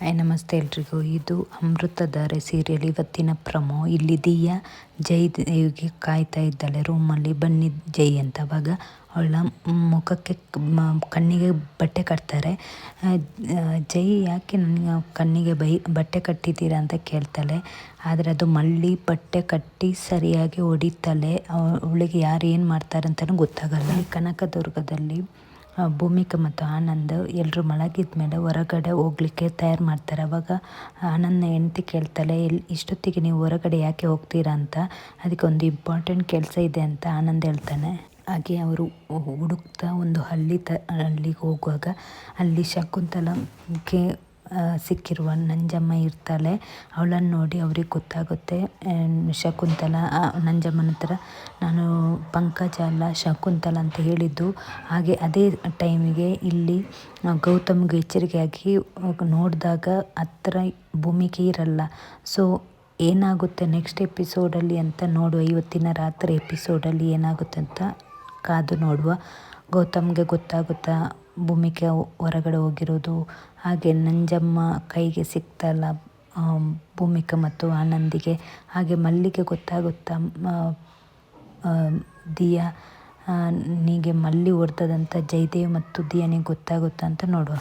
Hi, ನಮಸ್ತೆ ಎಲ್ರಿಗೂ. ಇದು ಅಮೃತಧಾರೆ ಸೀರಿಯಲ್. ಇವತ್ತಿನ ಪ್ರಮೋ ಇಲ್ಲಿ ದಿಯಾ ಜೈ ದೇವಿಗೆ ಕಾಯ್ತಾ ಇದ್ದಾಳೆ. ರೂಮಲ್ಲಿ ಬನ್ನಿ ಜೈ ಅಂತ. ಅವಾಗ ಅವಳ ಮುಖಕ್ಕೆ ಕಣ್ಣಿಗೆ ಬಟ್ಟೆ ಕಟ್ತಾರೆ. ಜೈ ಯಾಕೆ ನನಗೆ ಕಣ್ಣಿಗೆ ಬೈ, ಬಟ್ಟೆ ಕಟ್ಟಿದ್ದೀರಾ ಅಂತ ಕೇಳ್ತಾಳೆ. ಆದರೆ ಅದು ಮಳ್ಳಿ ಬಟ್ಟೆ ಕಟ್ಟಿ ಸರಿಯಾಗಿ ಹೊಡಿತಾಳೆ ಅವಳಿಗೆ ಯಾರು ಏನು ಮಾಡ್ತಾರೆ ಅಂತಲೂ ಗೊತ್ತಾಗಲ್ಲ. ಕನಕದುರ್ಗದಲ್ಲಿ ಭೂಮಿಕಾ ಮತ್ತು ಆನಂದ್ ಎಲ್ಲರೂ ಮಲಗಿದ ಮೇಲೆ ಹೊರಗಡೆ ಹೋಗ್ಲಿಕ್ಕೆ ತಯಾರು ಮಾಡ್ತಾರೆ. ಅವಾಗ ಆನಂದ್ನ ಹೆಂಡತಿ ಕೇಳ್ತಾಳೆ ಎಲ್ಲಿ ಇಷ್ಟೊತ್ತಿಗೆ ನೀವು ಹೊರಗಡೆ ಯಾಕೆ ಹೋಗ್ತೀರಾ ಅಂತ? ಅದಕ್ಕೆ ಒಂದು ಇಂಪಾರ್ಟೆಂಟ್ ಕೆಲಸ ಇದೆ ಅಂತ ಆನಂದ್ ಹೇಳ್ತಾನೆ. ಹಾಗೆ ಅವರು ಹುಡುಕ್ತಾ ಒಂದು ಹಳ್ಳಿ ತ, ಹಳ್ಳಿಗೆ ಹೋಗುವಾಗ ಅಲ್ಲಿ ಶಕುಂತಲಕ್ಕೆ ಸಿಕ್ಕಿರುವ ನಂಜಮ್ಮ ಇರ್ತಾಳೆ. ಅವಳನ್ನು ನೋಡಿ ಅವ್ರಿಗೆ ಗೊತ್ತಾಗುತ್ತೆ. ಶಕುಂತಲ ನಂಜಮ್ಮನ ಹತ್ರ ನಾನು ಪಂಕಜ ಅಲ್ಲ, ಶಕುಂತಲ ಅಂತ ಹೇಳಿದ್ದು. ಹಾಗೆ ಅದೇ ಟೈಮಿಗೆ ಇಲ್ಲಿ ಗೌತಮ್ಗೆ ಎಚ್ಚರಿಕೆಯಾಗಿ ನೋಡಿದಾಗ ಹತ್ರ ಭೂಮಿಕೆ ಇರಲ್ಲ. ಸೊ, ಏನಾಗುತ್ತೆ ನೆಕ್ಸ್ಟ್ ಎಪಿಸೋಡಲ್ಲಿ ಅಂತ ನೋಡುವ. ಇವತ್ತಿನ ರಾತ್ರಿ ಎಪಿಸೋಡಲ್ಲಿ ಏನಾಗುತ್ತೆ ಅಂತ ಕಾದು ನೋಡುವ. ಗೌತಮ್ಗೆ ಗೊತ್ತಾಗುತ್ತಾ? ಭೂಮಿಕೆ ಹೊರಗಡೆ ಹೋಗಿರೋದು. ಹಾಗೆ ನಂಜಮ್ಮ ಕೈಗೆ ಸಿಗ್ತಲ್ಲ ಭೂಮಿಕ ಮತ್ತು ಆನಂದಿಗೆ. ಹಾಗೆ ಮಲ್ಲಿಗೆ ಗೊತ್ತಾಗುತ್ತಾ ದಿಯಾ ನಿಗೆ ಮಲ್ಲಿ ಹೊಡೆದದಂತ ಜಯದೇವ್ ಮತ್ತು ದಿಯಾನಿಗೆ ಗೊತ್ತಾಗುತ್ತಾ ಅಂತ ನೋಡುವ.